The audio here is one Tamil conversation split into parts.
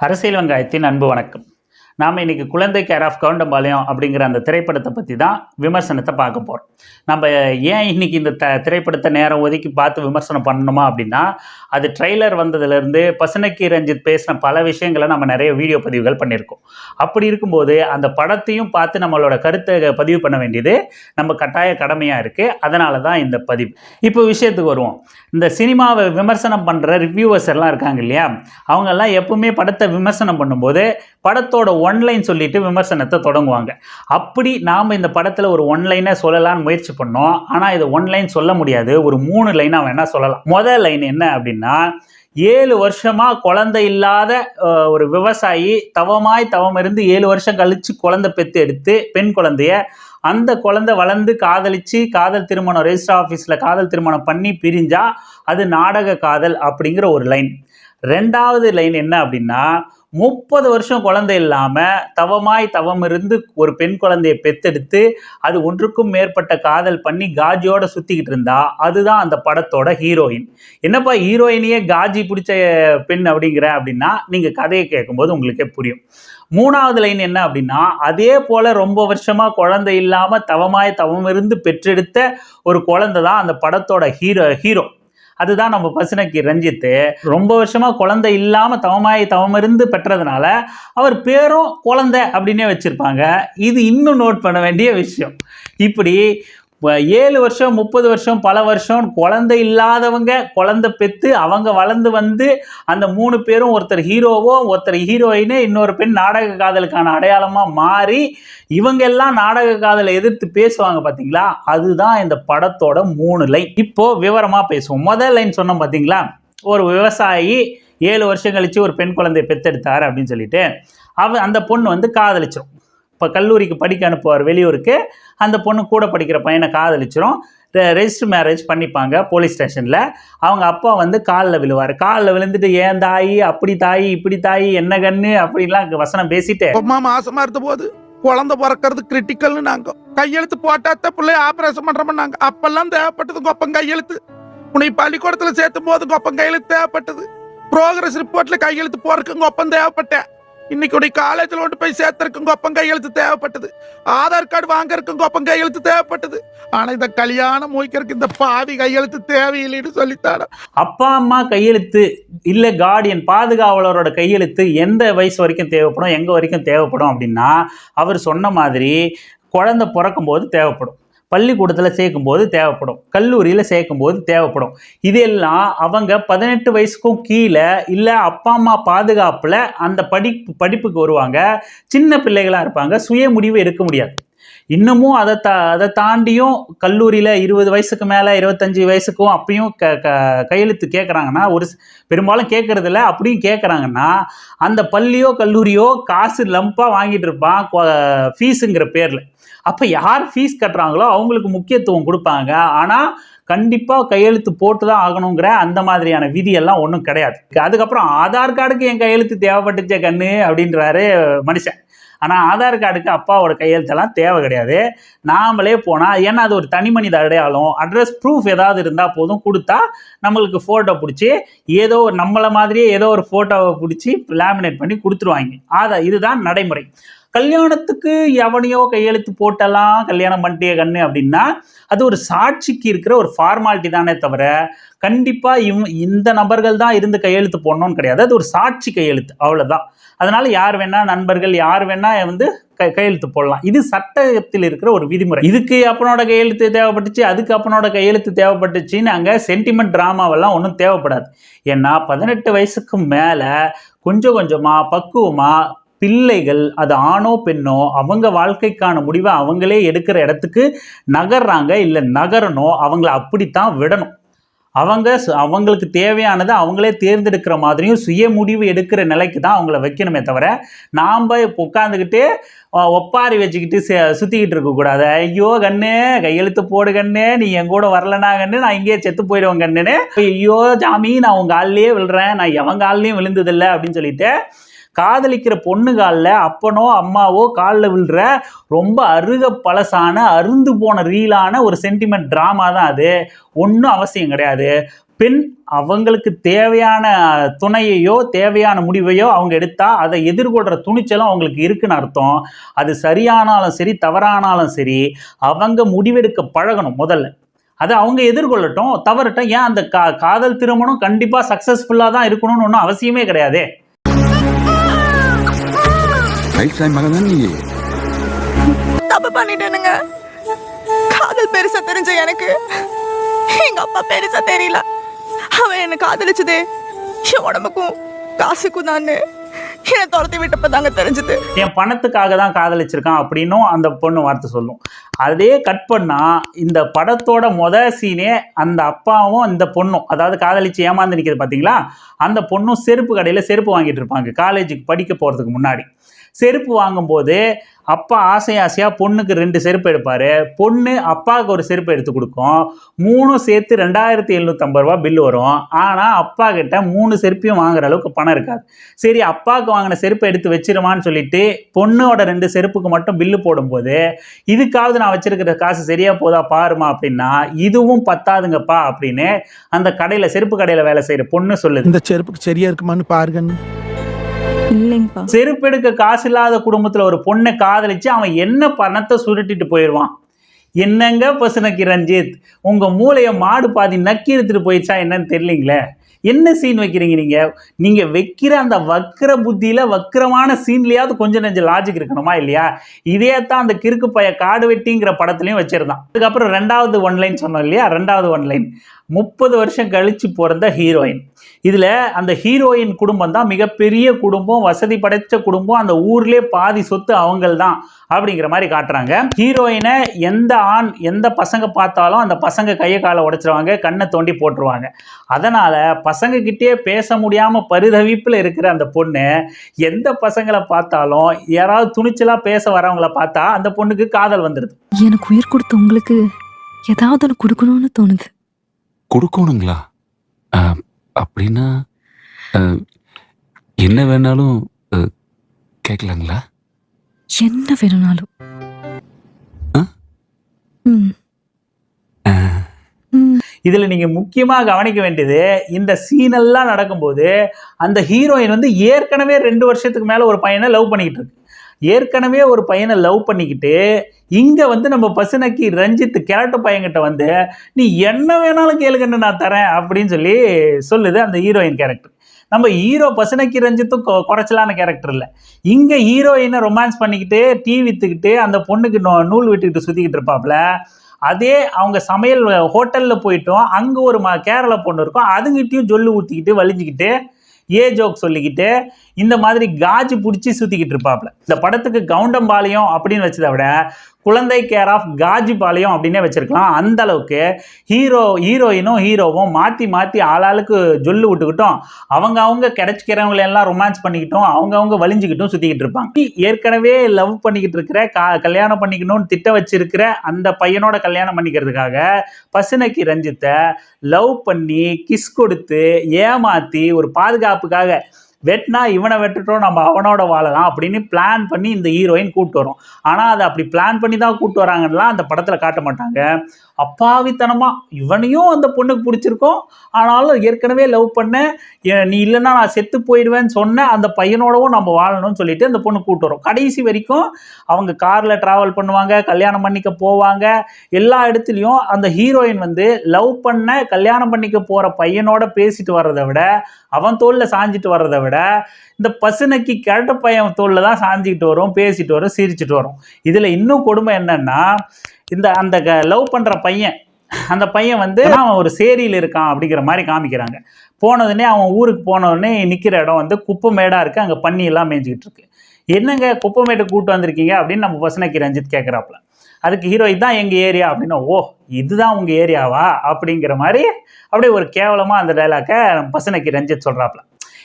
அரசியல் வெங்காயத்தின் அன்பு வணக்கம். நாம் இன்றைக்கி குழந்தை கேர் ஆஃப் கவுண்டம்பாளையம் அப்படிங்கிற அந்த திரைப்படத்தை பற்றி தான் விமர்சனத்தை பார்க்க போகிறோம் நம்ம ஏன் இன்றைக்கி இந்த த திரைப்படத்தை நேரம் ஒதுக்கி பார்த்து விமர்சனம் பண்ணணுமா அப்படின்னா அது ட்ரெய்லர் வந்ததுலேருந்து பசுனக்கி ரஞ்சித் பேசின பல விஷயங்களை நம்ம நிறைய வீடியோ பதிவுகள் பண்ணியிருக்கோம். அப்படி இருக்கும்போது அந்த படத்தையும் பார்த்து நம்மளோட கருத்தை பதிவு பண்ண வேண்டியது நம்ம கட்டாய கடமையாக இருக்குது அதனால தான் இந்த பதிவு. இப்போ விஷயத்துக்கு வருவோம். இந்த சினிமாவை விமர்சனம் பண்ணுற ரிவ்யூவர்ஸ் எல்லாம் இருக்காங்க இல்லையா? அவங்கெல்லாம் எப்பவுமே படத்தை விமர்சனம் பண்ணும்போது படத்தோட ஒன்லைன் சொல்லிட்டு விமர்சனத்தை தொடங்குவாங்க. அப்படி நாம் இந்த படத்தில் ஒரு ஒன்லைனை சொல்லலாம்னு முயற்சி பண்ணோம். ஆனால் இது ஒன்லைன் சொல்ல முடியாது. ஒரு மூணு லைனாக வேணால் சொல்லலாம்? முதல் லைன் என்ன அப்படின்னா ஏழு வருஷமாக குழந்தை இல்லாத ஒரு விவசாயி தவமாய் தவம் இருந்து ஏழு வருஷம் கழித்து குழந்தை பெற்று எடுத்து பெண் குழந்தைய அந்த குழந்தை வளர்ந்து காதலிச்சு காதல் திருமணம் ரெஜிஸ்டர் ஆஃபீஸில் காதல் திருமணம் பண்ணி பிரிஞ்சா அது நாடக காதல் அப்படிங்கிற ஒரு லைன் ரெண்டாவது லைன் என்ன அப்படின்னா முப்பது வருஷம் குழந்தை இல்லாமல் தவமாய் தவம் இருந்து ஒரு பெண் குழந்தையை பெத்தெடுத்து அது ஒன்றுக்கும் மேற்பட்ட காதல் பண்ணி காஜியோட சுற்றிக்கிட்டு இருந்தா அதுதான் அந்த படத்தோட ஹீரோயின் என்னப்பா ஹீரோயினையே காஜி பிடிச்ச பெண் அப்படிங்கிற அப்படின்னா நீங்கள் கதையை கேட்கும்போது உங்களுக்கே புரியும். மூணாவது லைன் என்ன அப்படின்னா அதே போல் ரொம்ப வருஷமாக குழந்தை இல்லாமல் தவமாய் தவம் இருந்து பெற்றெடுத்த ஒரு குழந்தை தான் அந்த படத்தோட ஹீரோ ஹீரோ அதுதான் நம்ம பசுனக்கி ரஞ்சித்து. ரொம்ப வருஷமா குழந்தை இல்லாம தவமாய் தவமிருந்து பெற்றதுனால அவர் பேரும் குழந்தை அப்படின்னே வச்சிருப்பாங்க. இது இன்னும் நோட் பண்ண வேண்டிய விஷயம். இப்படி ஏழு வருஷம் முப்பது வருஷம் பல வருஷம் குழந்தை இல்லாதவங்க குழந்தை பெற்று அவங்க வளர்ந்து வந்து அந்த மூணு பேரும் ஒருத்தர் ஹீரோவோ ஒருத்தர் ஹீரோயினு இன்னொரு பெண் நாடக காதலுக்கான அடையாளமாக மாறி இவங்க எல்லாம் நாடக காதலை எதிர்த்து பேசுவாங்க பார்த்தீங்களா அதுதான் இந்த படத்தோட மூணு லைன். இப்போ விவரமாக பேசுவோம். முதல் லைன் சொன்னோம் பார்த்தீங்களா ஒரு விவசாயி ஏழு வருஷம் கழிச்சு ஒரு பெண் குழந்தையை பெற்றெடுத்தார் அப்படின்னு சொல்லிட்டு. அவ அந்த பொண்ணு வந்து காதலிச்சிடும் இப்போ கல்லூரிக்கு படிக்க அனுப்புவார் வெளியூருக்கு அந்த பொண்ணு கூட படிக்கிற பையனை காதலிச்சிரும். ரெஜிஸ்டர் மேரேஜ் பண்ணிப்பாங்க போலீஸ் ஸ்டேஷனில் அவங்க அப்பா வந்து காலில் விழுவார். காலில் விழுந்துட்டு ஏன் தாயி? அப்படி தாயி? இப்படி தாயி? என்ன கண்ணு? அங்கே வசனம் பேசிட்டு. அம்மா மாசமாக இருந்த போது குழந்தை பிறக்கிறது கிரிட்டிக்கல்னு நாங்க. கையெழுத்து போட்டாத்த பிள்ளைய ஆபரேஷன் பண்றோம் நாங்க. அப்பெல்லாம் தேவைப்பட்டது கொப்பம் கையெழுத்து. உன்னை பள்ளிக்கூடத்துல சேர்த்தும் போது கொப்பம் கையெழுத்து தேவைப்பட்டது. ப்ரோக்ரஸ் ரிப்போர்ட்ல கையெழுத்து போறதுக்கு கொப்பம் தேவைப்பட்டேன். இன்னைக்கு உடைய காலேஜ்ல கொண்டு போய் சேர்த்துருக்கும் கொப்பம் கையெழுத்து தேவைப்பட்டது. ஆதார் கார்டு வாங்கறக்கும் கொப்பம் கையெழுத்து தேவைப்பட்டது. ஆனா இந்த கல்யாணம் மூய்க்கிறதுக்கு இந்த பாவி கையெழுத்து தேவையில்லைன்னு சொல்லித்தாட அப்பா அம்மா கையெழுத்து இல்லை கார்டியன் பாதுகாவலரோட கையெழுத்து எந்த வயசு வரைக்கும் தேவைப்படும் எங்கே வரைக்கும் தேவைப்படும் அப்படின்னா அவர் சொன்ன மாதிரி குழந்தை பிறக்கும்போது தேவைப்படும். பள்ளிக்கூடத்தில் சேர்க்கும்போது தேவைப்படும். கல்லூரியில் சேர்க்கும்போது தேவைப்படும். இதெல்லாம் அவங்க பதினெட்டு வயசுக்கும் கீழே இல்லை அப்பா அம்மா பாதுகாப்பில் அந்த படிப்பு படிப்புக்கு வருவாங்க. சின்ன பிள்ளைகளாக இருப்பாங்க. சுய முடிவு எடுக்க முடியாது. இன்னமும் அதை தா அதை தாண்டியும் கல்லூரியில் இருபது வயசுக்கு மேலே இருபத்தஞ்சி வயசுக்கும் அப்பயும் க க கையெழுத்து கேட்குறாங்கன்னா ஒரு பெரும்பாலும் கேட்குறதில்ல அப்படியும் கேட்குறாங்கன்னா அந்த பள்ளியோ கல்லூரியோ காசு லம்பாக வாங்கிட்டு இருப்பான் ஃபீஸுங்கிற பேரில். அப்போ யார் ஃபீஸ் கட்டுறாங்களோ அவங்களுக்கு முக்கியத்துவம் கொடுப்பாங்க. ஆனால் கண்டிப்பாக கையெழுத்து போட்டு தான் ஆகணுங்கிற அந்த மாதிரியான விதியெல்லாம் ஒன்றும் கிடையாது. அதுக்கப்புறம் ஆதார் கார்டுக்கு என் கையெழுத்து தேவைப்பட்டுச்சே கண்ணு அப்படின்றாரு மனுஷன். ஆனால் ஆதார் கார்டுக்கு அப்பாவோட கையெழுத்தெல்லாம் தேவை கிடையாது. நாமளே போனால் ஏன்னா அது ஒரு தனி மனித அடையாளம். அட்ரஸ் ப்ரூஃப் ஏதாவது இருந்தால் போதும் கொடுத்தா நம்மளுக்கு ஃபோட்டோ பிடிச்சி ஏதோ ஒரு நம்மளை மாதிரியே ஏதோ ஒரு ஃபோட்டோவை பிடிச்சி லேமினேட் பண்ணி கொடுத்துருவாங்க. ஆதா இதுதான் நடைமுறை. கல்யாணத்துக்கு எவனையோ கையெழுத்து போட்டெல்லாம் கல்யாணம் பண்ணிட்டே கண்ணு அப்படின்னா அது ஒரு சாட்சிக்கு இருக்கிற ஒரு ஃபார்மாலிட்டி தானே தவிர கண்டிப்பாக இவ் இந்த நபர்கள் தான் இருந்து கையெழுத்து போடணும்னு கிடையாது. அது ஒரு சாட்சி கையெழுத்து. அவ்வளோதான் அதனால யார் வேணா நண்பர்கள் யார் வேணா வந்து க- கையெழுத்து போடலாம். இது சட்டத்தில் இருக்கிற ஒரு விதிமுறை. இதுக்கு அப்பனோட கையெழுத்து தேவைப்பட்டுச்சு அதுக்கு அப்பனோட கையெழுத்து தேவைப்பட்டுச்சுன்னு அங்கே சென்டிமெண்ட் ட்ராமாவெல்லாம் ஒன்றும் தேவைப்படாது. ஏன்னா பதினெட்டு வயசுக்கு மேலே கொஞ்சம் கொஞ்சமாக பக்குவமாக பிள்ளைகள் அது ஆணோ பெண்ணோ அவங்க வாழ்க்கைக்கான முடிவை அவங்களே எடுக்கிற இடத்துக்கு நகர்றாங்க இல்லை நகரணும் அவங்கள அப்படித்தான் விடணும். அவங்க சு- அவங்களுக்கு தேவையானதை அவங்களே தேர்ந்தெடுக்கிற மாதிரியும் சுய முடிவு எடுக்கிற நிலைக்கு தான் அவங்கள வைக்கணுமே தவிர நாம் உட்காந்துக்கிட்டு ஒப்பாரி வச்சுக்கிட்டு சே- இருக்கக்கூடாது ஐயோ கண்ணு கையெழுத்து போடு கண்ணு நீ என் கூட வரலனா கண்ணு நான் இங்கேயே செத்து போயிடுவேன் கண்ணுன்னு. ஐயோ ஜாமி நான் உங்கள் ஆள்லேயே விழுறேன் நான் எவன் காலிலையும் விழுந்ததில்லை அப்படின்னு சொல்லிட்டு காதலிக்கிற பொண்ணு காலில் அப்பனோ அம்மாவோ காலில் விழுற ரொம்ப அருக பழசான அருந்து போன ரீலான ஒரு சென்டிமெண்ட் ட்ராமா தான் அது. ஒன்றும் அவசியம் கிடையாது. பெண் அவங்களுக்கு தேவையான துணையையோ தேவையான முடிவையோ அவங்க எடுத்தா அதை எதிர்கொள்கிற துணிச்சலும் அவங்களுக்கு இருக்குன்னு அர்த்தம். அது சரியானாலும் சரி தவறானாலும் சரி அவங்க முடிவெடுக்க பழகணும் முதல்ல. அதை அவங்க எதிர்கொள்ளட்டும். தவறட்டும் ஏன் அந்த கா காதல் திருமணம் கண்டிப்பாக சக்ஸஸ்ஃபுல்லாக தான் இருக்கணும்னு ஒன்றும் அவசியமே கிடையாதே. ரைட் டைம் மகன் தான் நீ? தப்பு பண்ணிட்டேனுங்க. காதல் பெருசா தெரிஞ்ச எனக்கு. எங்க அப்பா பெருசா தெரியல. அவன் என்ன காதலிச்சதே. என் உடம்புக்கும் காசுக்கும் தான் என்னை துரத்தி விட்டப்ப தாங்க தெரிஞ்சது. என் பணத்துக்காக தான் காதலிச்சிருக்கான் அப்படின்னும் அந்த பொண்ணு வார்த்தை சொல்லும். அதே கட் பண்ணா இந்த படத்தோட மொத சீனே அந்த அப்பாவும் இந்த பொண்ணும் அதாவது காதலிச்சு ஏமாந்து நிற்கிறது பார்த்தீங்களா அந்த பொண்ணும் செருப்பு கடையில் செருப்பு வாங்கிட்டு இருப்பாங்க. காலேஜுக்கு படிக்க போகிறதுக்கு முன்னாடி. செருப்பு வாங்கும்போது அப்பா ஆசை ஆசையாக பொண்ணுக்கு ரெண்டு செருப்பு எடுப்பார். பொண்ணு அப்பாவுக்கு ஒரு செருப்பு எடுத்து கொடுக்கும். மூணும் சேர்த்து ரெண்டாயிரத்தி எழுநூற்றம்பது ரூபா பில்லு வரும். ஆனால் அப்பா கிட்ட மூணு செருப்பையும் வாங்குற அளவுக்கு பணம் இருக்காது. சரி அப்பாவுக்கு வாங்கின செருப்பை எடுத்து வச்சிருமான்னு சொல்லிட்டு பொண்ணோட ரெண்டு செருப்புக்கு மட்டும் பில்லு போடும்போது இதுக்காவது நான் வச்சிருக்கிற காசு சரியாக போதா பாருமா அப்படின்னா இதுவும் பத்தாதுங்கப்பா அப்படின்னு அந்த கடையில் செருப்பு கடையில் வேலை செய்கிற பொண்ணு சொல்லுது. இந்த செருப்புக்கு சரியா இருக்குமான்னு பாருங்கன்னு. இல்லைங்கப்பா. செருப்பு எடுக்க காசு இல்லாத குடும்பத்தில் ஒரு பொண்ணை காதலிச்சு அவன் என்ன பணத்தை சுருட்டிட்டு போயிடுவான்? என்னங்க பசுனக்கி ரஞ்சித்? உங்கள் மூளையை மாடு பாதி நக்கி எடுத்துட்டு போயிடுச்சா என்னன்னு தெரியலீங்களே? என்ன சீன் வைக்கிறீங்க நீங்கள் நீங்கள் வைக்கிற அந்த வக்கர புத்தியில் வக்கரமான சீன்லேயாவது கொஞ்சம் நெஞ்சம் லாஜிக் இருக்கணுமா இல்லையா? இதே தான் அந்த கிறுக்கு பைய காடு வெட்டிங்கிற படத்துலையும் வச்சிருந்தான். அதுக்கப்புறம் ரெண்டாவது ஒன்லைன் சொன்னோம் இல்லையா? ரெண்டாவது ஒன்லைன் முப்பது வருஷம் கழிச்சு பிறந்த ஹீரோயின் இதில் அந்த ஹீரோயின் குடும்பம் தான் மிகப்பெரிய குடும்பம் வசதி படைச்ச குடும்பம் அந்த ஊர்லேயே பாதி சொத்து அவங்கள் தான் அப்படிங்கிற மாதிரி காட்டுறாங்க. ஹீரோயினை எந்த ஆண் எந்த பசங்க பார்த்தாலும் அந்த பசங்க கையை காலை உடைச்சிருவாங்க கண்ணை தோண்டி போட்டுருவாங்க. அதனால் பசங்க கிட்டே பேச முடியாமல் பரிதவிப்பில் இருக்கிற அந்த பொண்ணு எந்த பசங்களை பார்த்தாலும் யாராவது துணிச்சலாக பேச வரவங்கள பார்த்தா அந்த பொண்ணுக்கு காதல் வந்துடுது எனக்கு உயிர் கொடுத்த உங்களுக்கு ஏதாவது ஒன்று கொடுக்கணும்னு தோணுது. கொடுக்கணுங்களா? அப்படின்னா என்ன வேணாலும் ஆ, கேட்கலாங்களா? என்ன வேணும்னாலும். இதில் நீங்கள் முக்கியமாக கவனிக்க வேண்டியது இந்த சீனெல்லாம் நடக்கும்போது அந்த ஹீரோயின் வந்து ஏற்கனவே ரெண்டு வருஷத்துக்கு மேலே ஒரு பையனை லவ் பண்ணிக்கிட்டு இருக்கு. ஏற்கனவே ஒரு பையனை லவ் பண்ணிக்கிட்டு இங்கே வந்து நம்ம பசுனக்கி ரஞ்சித் கேரட்டு பையன்கிட்ட வந்து நீ என்ன வேணாலும் கேளுங்கன்னு நான் தரேன் அப்படின்னு சொல்லி சொல்லுது அந்த ஹீரோயின் கேரக்டர் நம்ம ஹீரோ பசுனக்கி ரஞ்சித்தும் கொ- குறைச்சலான கேரக்டர் இல்லை. இங்கே ஹீரோயினை ரொமான்ஸ் பண்ணிக்கிட்டு டீ விற்றுக்கிட்டு அந்த பொண்ணுக்கு நூ- நூல் விட்டுக்கிட்டு சுற்றிக்கிட்டு இருப்பாப்புல அதே அவங்க சமையல் ஹோட்டலில் போயிட்டோம் அங்கே ஒரு ம கேரள பொண்ணு இருக்கும் அதுங்கிட்டையும் ஜொல்லு ஊற்றிக்கிட்டு வலிஞ்சிக்கிட்டு ஏ ஜோக் சொல்லிக்கிட்டு இந்த மாதிரி காஜு பிடிச்சி சுற்றிக்கிட்டு இருப்பாப்புல இந்த படத்துக்கு கவுண்டம்பாளையம் அப்படின்னு வச்சதை விட குழந்தை கேர் ஆஃப் காஜிபாளையம் அப்படின்னே வச்சிருக்கலாம். அந்த அளவுக்கு ஹீரோ ஹீரோயினும் ஹீரோவும் மாற்றி மாற்றி ஆளாளுக்கு ஜொல்லு விட்டுக்கிட்டோம். அவங்க அவங்க கிடைச்சிக்கிறவங்களை எல்லாம் ரொமான்ஸ் பண்ணிக்கிட்டோம். அவங்க அவங்க வலிஞ்சுக்கிட்டும் சுற்றிக்கிட்டு இருப்பாங்க. ஏற்கனவே லவ் பண்ணிக்கிட்டு இருக்கிற கா கல்யாணம் பண்ணிக்கணும்னு திட்ட வச்சிருக்கிற அந்த பையனோட கல்யாணம் பண்ணிக்கிறதுக்காக பசுனக்கி ரஞ்சித்தை லவ் பண்ணி கிஸ் கொடுத்து ஏமாற்றி ஒரு பாதுகாப்புக்காக வெட்டினா இவனை வெட்டுட்டோம் நம்ம அவனோட வாழலாம் அப்படின்னு பிளான் பண்ணி இந்த ஹீரோயின் கூப்பிட்டு வரும். ஆனால் அதை அப்படி பிளான் பண்ணி தான் கூப்பிட்டு வராங்கலாம் அந்த படத்தில் காட்ட மாட்டாங்க. அப்பாவித்தனமாக இவனையும் அந்த பொண்ணுக்கு பிடிச்சிருக்கும். ஆனாலும் ஏற்கனவே லவ் பண்ண ஏ- நீ இல்லைன்னா நான் செத்து போயிடுவேன்னு சொன்ன அந்த பையனோடவும் நம்ம வாழணும்னு சொல்லிட்டு அந்த பொண்ணு கூப்பிட்டு வரும். கடைசி வரைக்கும் அவங்க காரில் ட்ராவல் பண்ணுவாங்க கல்யாணம் பண்ணிக்க போவாங்க. எல்லா இடத்துலையும் அந்த ஹீரோயின் வந்து லவ் பண்ண கல்யாணம் பண்ணிக்க போகிற பையனோட பேசிட்டு வர்றதை விட அவன் தோளில் சாஞ்சிட்டு வர்றதை விட விட இந்த பசுனைக்கு கிழட்ட பையன் தோளில் தான் சாஞ்சிக்கிட்டு வரும் பேசிட்டு வரும் சிரிச்சிட்டு வரும். இதில் இன்னும் கொடுமை என்னென்னா இந்த அந்த லவ் பண்ணுற பையன் அந்த பையன் வந்து அவன் ஒரு சேரியில் இருக்கான் அப்படிங்கிற மாதிரி காமிக்கிறாங்க. போனதுனே அவன் ஊருக்கு போனவுடனே நிற்கிற இடம் வந்து குப்பை மேடாக இருக்குது அங்கே பண்ணியெல்லாம் எல்லாம் மேய்ஞ்சிக்கிட்டு இருக்கு. என்னங்க குப்பைமேட்டு கூட்டு வந்திருக்கீங்க அப்படின்னு நம்ம பசனைக்கு ரஞ்சித் கேட்குறாப்புல அதுக்கு ஹீரோ இதுதான் எங்கள் ஏரியா அப்படின்னா ஓ இதுதான் உங்கள் ஏரியாவா அப்படிங்கிற மாதிரி அப்படியே ஒரு கேவலமாக அந்த டைலாக்கை பசனைக்கு ரஞ்சித் சொல்கிறாப்புல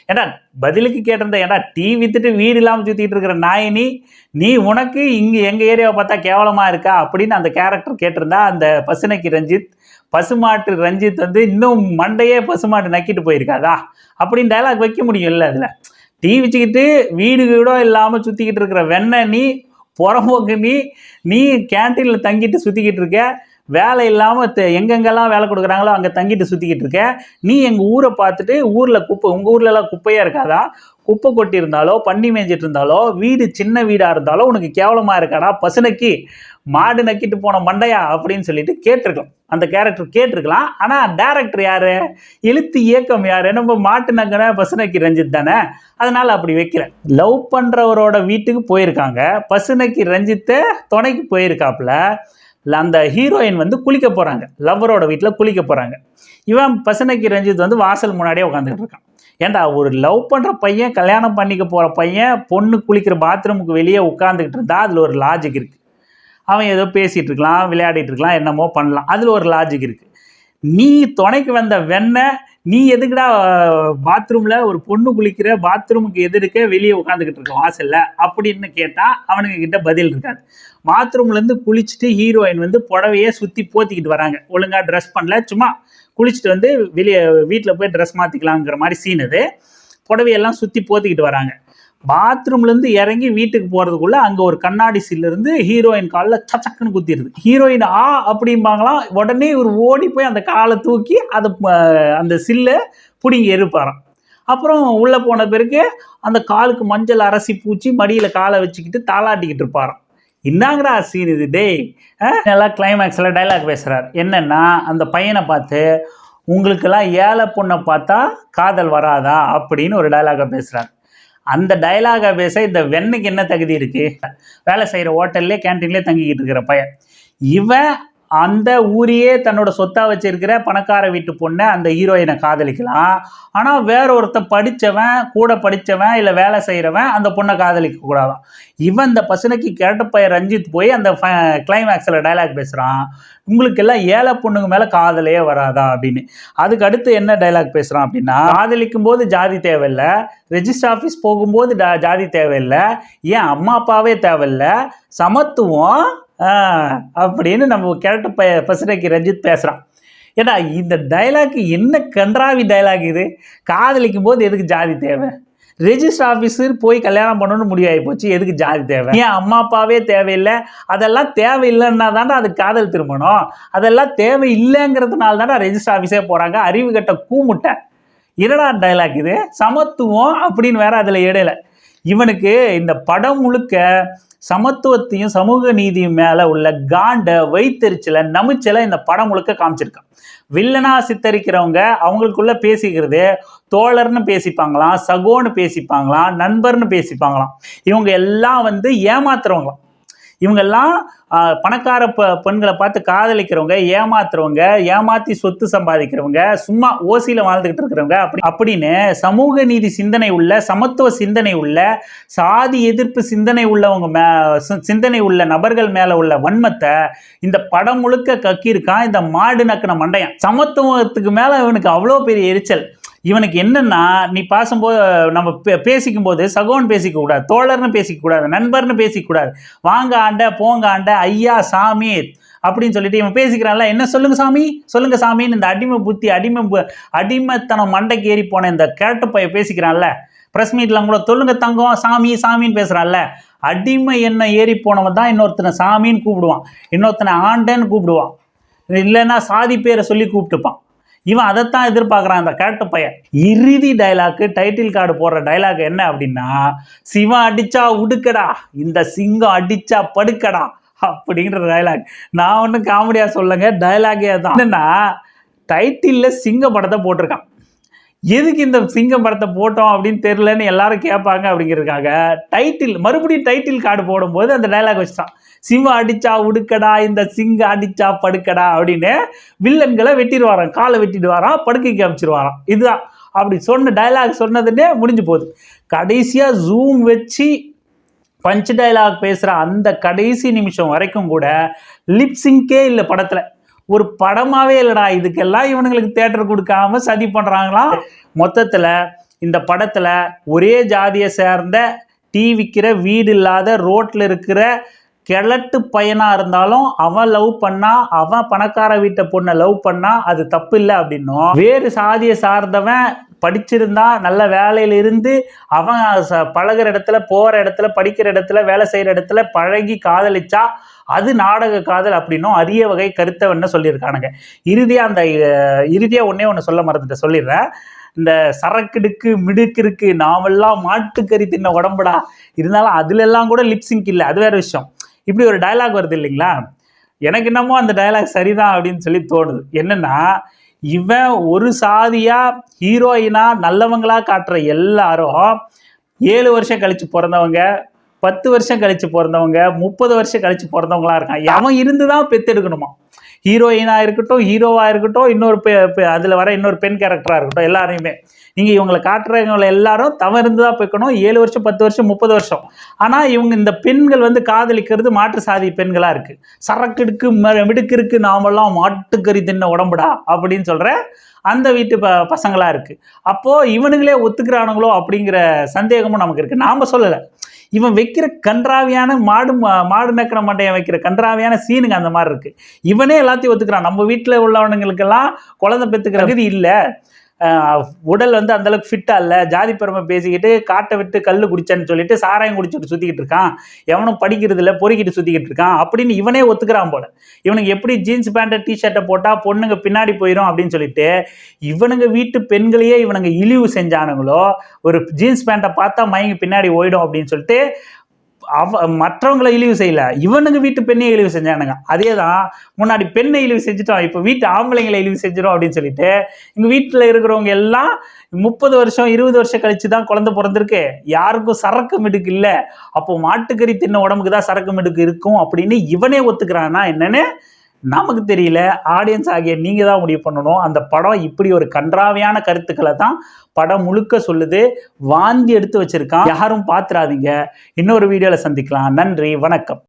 ஏன்னா பதிலுக்கு கேட்டிருந்த ஏன்னா டீ வித்துட்டு வீடு இல்லாமல் சுற்றிட்டு இருக்கிற நாயினி நீ உனக்கு இங்கே எங்கள் ஏரியாவை பார்த்தா கேவலமாக இருக்கா? அப்படின்னு அந்த கேரக்டர் கேட்டிருந்தா அந்த பசுனைக்கு ரஞ்சித் பசுமாட்டு ரஞ்சித் வந்து இன்னும் மண்டையே பசுமாட்டு நக்கிட்டு போயிருக்காதா? அப்படின்னு டைலாக் வைக்க முடியும்ல அதில். டீ வச்சுக்கிட்டு வீடு வீடோ இல்லாமல் சுற்றிக்கிட்டு இருக்கிற வெண்ணெய் நீ புறம்போக்கு நீ நீ கேன்டீனில் தங்கிட்டு சுற்றிக்கிட்டு இருக்க வேலை இல்லாமல் எங்கெங்கெல்லாம் வேலை கொடுக்குறாங்களோ அங்கே தங்கிட்டு சுற்றிக்கிட்டு இருக்க. நீ எங்கள் ஊரை பார்த்துட்டு ஊரில் குப்பை உங்கள் ஊர்லலாம் குப்பையாக இருக்காதா? குப்பை கொட்டி இருந்தாலோ பண்ணி மேய்ஞ்சிட்டு இருந்தாலோ வீடு சின்ன வீடாக இருந்தாலோ உனக்கு கேவலமாக இருக்காடா? பசுனைக்கு மாடு நக்கிட்டு போன மண்டையா? அப்படின்னு சொல்லிட்டு கேட்டிருக்கலாம். அந்த கேரக்டர் கேட்டிருக்கலாம். ஆனால் டேரக்டர் யார்? எழுத்து இயக்கம் யார்? நம்ம மாட்டு நக்கன பசுனக்கி ரஞ்சித் தானே? அதனால் அப்படி வைக்கிறேன். லவ் பண்ணுறவரோட வீட்டுக்கு போயிருக்காங்க. பசுனைக்கு ரஞ்சித்தை துணைக்கு போயிருக்காப்புல. அந்த ஹீரோயின் வந்து குளிக்க போகிறாங்க லவ்வரோட வீட்டில் குளிக்க போகிறாங்க இவன் பசனைக்கு ரஞ்சித் வந்து வாசல் முன்னாடியே உட்காந்துட்டு இருக்கான். ஏன்டா ஒரு லவ் பண்ணுற பையன் கல்யாணம் பண்ணிக்க போகிற பையன் பொண்ணு குளிக்கிற பாத்ரூமுக்கு வெளியே உட்காந்துக்கிட்டு இருந்தா அதில் ஒரு லாஜிக் இருக்குது அவன் ஏதோ பேசிகிட்டு இருக்கலாம் விளையாடிட்டு இருக்கலாம் என்னமோ பண்ணலாம். அதில் ஒரு லாஜிக் இருக்குது நீ துணைக்கு வந்த வெண்ணை நீ எதுக்குடா பாத்ரூமில் ஒரு பொண்ணு குளிக்கிற பாத்ரூமுக்கு எதிர்க்க வெளியே உட்காந்துக்கிட்டு இருக்க வாசல்ல அப்படின்னு கேட்டால் அவனுங்க கிட்ட பதில் இருக்காது. பாத்ரூம்லேருந்து குளிச்சுட்டு ஹீரோயின் வந்து புடவையே சுற்றி போத்திக்கிட்டு வராங்க. ஒழுங்காக ட்ரெஸ் பண்ணல. சும்மா குளிச்சுட்டு வந்து வெளியே வீட்டில் போய் ட்ரெஸ் மாற்றிக்கலாங்கிற மாதிரி சீன் இது. புடவையெல்லாம் சுற்றி போத்திக்கிட்டு வராங்க. பாத்ரூம்லேருந்து இறங்கி வீட்டுக்கு போகிறதுக்குள்ளே அங்கே ஒரு கண்ணாடி சில்லிருந்து ஹீரோயின் காலில் சச்சக்குன்னு குத்திடுது ஹீரோயின் ஆ அப்படிம்பாங்களாம். உடனே இவர் ஓடி போய் அந்த காலை தூக்கி அதை அந்த சில்லை பிடிங்கி எருப்பாராம். அப்புறம் உள்ளே போன பிறகு அந்த காலுக்கு மஞ்சள் அரசி பூச்சி மடியில் காலை வச்சுக்கிட்டு தாளாட்டிக்கிட்டு இருப்பாராம். என்னங்கடா சீன் இது? டேய் நல்லா கிளைமேக்ஸில் டைலாக் பேசுகிறார் என்னென்னா அந்த பையனை பார்த்து உங்களுக்கெல்லாம் ஏழை பொண்ணை பார்த்தா காதல் வராதா? அப்படின்னு ஒரு டைலாகை பேசுகிறார் அந்த டைலாகை பேச இந்த வெண்ணுக்கு என்ன தகுதி இருக்குது வேலை செய்கிற ஹோட்டல்லே கேன்டீன்லேயே தங்கிக்கிட்டு இருக்கிற பையன். இவன் அந்த ஊரையே தன்னோட சொத்தா வச்சிருக்கிற பணக்கார வீட்டு பொண்ணை அந்த ஹீரோயினை காதலிக்கலாம். ஆனால் வேற ஒருத்தன் படித்தவன் கூட படித்தவன் இல்லை வேலை செய்கிறவன் அந்த பொண்ணை காதலிக்க கூடாதான். இவன் இந்த பசனுக்கு கேட்ட பையன் ரஞ்சித் போய் அந்த கிளைமேக்ஸில் டைலாக் பேசுகிறான் உங்களுக்கு எல்லாம் ஏழை பொண்ணுங்க மேலே காதலே வராதா? அப்படின்னு. அதுக்கு அடுத்து என்ன டைலாக் பேசுகிறான் அப்படின்னா காதலிக்கும் போது ஜாதி தேவையில்லை. ரெஜிஸ்டர் ஆஃபீஸ் போகும்போது ஜாதி தேவையில்லை. ஏன் அம்மா அப்பாவே தேவையில்ல. சமத்துவம் அப்படின்னு நம்ம கேரக்டர் ப பசனைக்கு ரஞ்சித் பேசுகிறான் ஏடா இந்த டைலாக் என்ன கன்றாவி டைலாக் இது? காதலிக்கும் போது எதுக்கு ஜாதி தேவை? ரெஜிஸ்டர் ஆஃபீஸர் போய் கல்யாணம் பண்ணணும்னு முடிவாகி போச்சு எதுக்கு ஜாதி தேவை? ஏன் அம்மா அப்பாவே தேவையில்லை? அதெல்லாம் தேவையில்லைன்னா தாண்டா அது காதல் திருமணம். அதெல்லாம் தேவை இல்லைங்கிறதுனால தாண்டா ரெஜிஸ்டர் ஆஃபீஸே போகிறாங்க அறிவு கட்ட கூமுட்டை. இரடா டைலாக் இது? சமத்துவம் அப்படின்னு வேற அதில் இடையில இவனுக்கு இந்த படம் முழுக்க சமத்துவத்தையும் சமூக நீதியும் மேலே உள்ள காண்ட வைத்தறிச்சலை நமிச்சலை இந்த படம் முழுக்க காமிச்சிருக்கான். வில்லனா சித்தரிக்கிறவங்க அவங்களுக்குள்ள பேசிக்கிறது தோழர்னு பேசிப்பாங்களாம் சகோன்னு பேசிப்பாங்களாம் நண்பர்னு பேசிப்பாங்களாம். இவங்க எல்லாம் வந்து ஏமாத்துறவங்களாம். இவங்கெல்லாம் பணக்கார ப பெண்களை பார்த்து காதலிக்கிறவங்க ஏமாத்துறவங்க ஏமாத்தி சொத்து சம்பாதிக்கிறவங்க சும்மா ஓசியில் வாழ்ந்துகிட்டு இருக்கிறவங்க அப்படி அப்படின்னு சமூக நீதி சிந்தனை உள்ள சமத்துவ சிந்தனை உள்ள சாதி எதிர்ப்பு சிந்தனை உள்ளவங்க மே சி- சிந்தனை உள்ள நபர்கள் மேலே உள்ள வன்மத்தை இந்த படம் முழுக்க கக்கியிருக்கான். இந்த மாடு நக்கின மண்டையன். சமத்துவத்துக்கு மேலே இவனுக்கு அவ்வளோ பெரிய எரிச்சல். இவனுக்கு என்னென்னா நீ பாசும்போது நம்ம பே- பேசிக்கும்போது சகோன் பேசிக்கக்கூடாது தோழர்னு பேசிக்க கூடாது நண்பர்னு பேசிக்கக்கூடாது. வாங்க ஆண்ட போங்க ஆண்ட ஐயா சாமி அப்படின்னு சொல்லிட்டு இவன் பேசிக்கிறான்ல என்ன சொல்லுங்க சாமி? சொல்லுங்க சாமின்னு இந்த அடிமை புத்தி அடிமை பு- அடிமைத்தனம் மண்டைக்கு ஏறி போன இந்த கேரட்டு பைய பேசிக்கிறான்ல. ப்ரெஸ் மீட்லாம் கூட சொல்லுங்க தங்கம் சாமி சாமின்னு பேசுகிறான்ல அடிமை என்ன ஏறி போனவன் தான் இன்னொருத்தனை சாமின்னு கூப்பிடுவான். இன்னொருத்தனை ஆண்டன்னு கூப்பிடுவான். இல்லைன்னா சாதி பேரை சொல்லி கூப்பிட்டுப்பான். இவன் அதைத்தான் எதிர்பார்க்குறான் அந்த கேரக்டர் பையன். இறுதி டைலாக்கு டைட்டில் கார்டு போடுற டைலாக் என்ன அப்படின்னா சிவன் அடிச்சா உடுக்கடா இந்த சிங்கம் அடிச்சா படுக்கடா அப்படிங்கிற டைலாக் நான் ஒன்றும் காமெடியாக சொல்லுங்க டைலாகே தான். என்னன்னா டைட்டிலில் சிங்க படத்தை போட்டிருக்கான். எதுக்கு இந்த சிங்கம் படத்தை போட்டோம் அப்படின்னு தெரிலன்னு எல்லாரும் கேட்பாங்க அப்படிங்கிறதுக்காக டைட்டில் மறுபடியும் டைட்டில் கார்டு போடும்போது அந்த டைலாக் வச்சுட்டான் சிவம் அடிச்சா உடுக்கடா இந்த சிங்கம் அடிச்சா படுக்கடா அப்படின்னு வில்லன்களை வெட்டிடுவாராம் காலை வெட்டிடுவாராம் படுக்கைக்கு அமைச்சிருவாராம் இதுதான். அப்படி சொன்ன டைலாக் சொன்னதுன்னே முடிஞ்சு போகுது. கடைசியாக ஜூம் வச்சு பஞ்ச் டைலாக் பேசுகிற அந்த கடைசி நிமிஷம் வரைக்கும் கூட லிப்ஸிங்கே இல்லை படத்தில். ஒரு படமாவே இல்லைடா இதுக்கெல்லாம் இவனுங்களுக்கு தேட்டர் கொடுக்காம சதி பண்ணுறாங்களாம் மொத்தத்தில் இந்த படத்தில் ஒரே ஜாதியை சேர்ந்த டீ விற்கிற வீடு இல்லாத ரோட்டில் இருக்கிற கிழட்டு பையனாக இருந்தாலும் அவன் லவ் பண்ணா அவன் பணக்கார வீட்டை பொண்ணை லவ் பண்ணா அது தப்பு இல்லை அப்படின்னும். வேறு சாதியை சார்ந்தவன் படிச்சிருந்தா நல்ல வேலையில இருந்து அவன் ச- பழகுற இடத்துல போகிற இடத்துல படிக்கிற இடத்துல வேலை செய்கிற இடத்துல பழகி காதலிச்சா அது நாடக காதல் அப்படின்னும் அரிய வகை கருத்தவன்னு சொல்லியிருக்கானுங்க. இறுதியாக அந்த இறுதியாக ஒன்றே ஒன்று சொல்ல மறந்துட்டு சொல்லிடுறேன். இந்த சரக்கிடுக்கு மிடுக்கிருக்கு நாமெல்லாம் மாட்டுக்கறி தின்ன உடம்புடா. இருந்தாலும் அதுலெல்லாம் கூட லிப்ஸிங்க் இல்லை. அது வேற விஷயம். இப்படி ஒரு டயலாக் வருது இல்லைங்களா? எனக்கு என்னமோ அந்த டயலாக் சரிதான் அப்படின்னு சொல்லி தோணுது. என்னன்னா இவன் ஒரு சாதியா ஹீரோயினா நல்லவங்களா காட்டுற எல்லாரும் ஏழு வருஷம் கழிச்சு பிறந்தவங்க பத்து வருஷம் கழிச்சு பிறந்தவங்க முப்பது வருஷம் கழிச்சு பிறந்தவங்களா இருக்கான். அவன் இருந்து தான் பெத்தெடுக்கணுமா ஹீரோயினாக இருக்கட்டும் ஹீரோவாக இருக்கட்டும் இன்னொரு பெ அதில் வர இன்னொரு பெண் கேரக்டராக இருக்கட்டும் எல்லாரையுமே. நீங்கள் இவங்களை காட்டுறவங்களை எல்லாரும் தவம் இருந்து தான் பெக்கணும். ஏழு வருஷம் பத்து வருஷம் முப்பது வருஷம். ஆனால் இவங்க இந்த பெண்கள் வந்து காதலிக்கிறது மாற்று சாதி பெண்களாக இருக்கு. சரக்கிடுக்கு ம- மிடுக்கிருக்கு நாமெல்லாம் மாட்டுக்கறி தின்ன உடம்புடா அப்படின்னு சொல்கிற அந்த வீட்டு ப பசங்களாக இருக்குது அப்போது இவனுங்களே ஒத்துக்கிறானுங்களோ அப்படிங்கிற சந்தேகமும் நமக்கு இருக்குது நாம் சொல்லலை. இவன் வைக்கிற கன்றாவியான மாடு மாடு மேக்கிற மண்டையன் வைக்கிற கன்றாவியான சீனுங்க அந்த மாதிரி இருக்கு. இவனே எல்லாத்தையும் ஒத்துக்கிறான். நம்ம வீட்டில் உள்ளவனுங்களுக்கெல்லாம் குழந்தை பெற்றுக்கிற இது இல்லை. உடல் வந்து அந்தளவுக்கு ஃபிட்டாக இல்லை. ஜாதி பெருமை பேசிக்கிட்டு காட்டை விட்டு கல் குடிச்சேன்னு சொல்லிட்டு சாராயம் குடிச்சிட்டு சுற்றிக்கிட்டு இருக்கான். எவனும் படிக்கிறது இல்லை பொறுக்கிட்டு சுற்றிக்கிட்டு இருக்கான் அப்படின்னு இவனே ஒத்துக்கிறான் போல. இவனுக்கு எப்படி ஜீன்ஸ் பேண்ட்டை டிஷர்ட்டை போட்டால் பொண்ணுங்க பின்னாடி போயிடும் அப்படின்னு சொல்லிட்டு இவனுங்க வீட்டு பெண்களையே இவனுங்க இழிவு செஞ்சானுங்களோ ஒரு ஜீன்ஸ் பேண்ட்டை பார்த்தா மயங்கி பின்னாடி ஓயிடும் அப்படின்னு சொல்லிட்டு அவ மற்றவங்களை இழிவு செய்யல. இவனுங்க வீட்டு பெண்ணை இழிவு செஞ்சானுங்க. அதே தான் முன்னாடி பெண்ணை இழிவு செஞ்சுட்டோம் இப்போ வீட்டு ஆம்பளைங்களை இழிவு செஞ்சிடும் அப்படின்னு சொல்லிட்டு எங்கள் வீட்டில் இருக்கிறவங்க எல்லாம் முப்பது வருஷம் இருபது வருஷம் கழிச்சு தான் குழந்தை பிறந்திருக்கு. யாருக்கும் சரக்கு மிடுக்கு இல்லை. அப்போ மாட்டுக்கறி தின்ன உடம்புக்கு தான் சரக்கு மிடுக்கு இருக்கும் அப்படின்னு இவனே ஒத்துக்கிறான்னா என்னன்னு நமக்கு தெரியல ஆடியன்ஸ் ஆகிய நீங்கள் தான் முடிவு பண்ணணும். அந்த படம் இப்படி ஒரு கன்றாவியான கருத்துக்களை தான் படம் முழுக்க சொல்லுது வாந்தி எடுத்து வச்சிருக்கான். யாரும் பார்த்துறாதீங்க இன்னொரு வீடியோவில் சந்திக்கலாம். நன்றி வணக்கம்.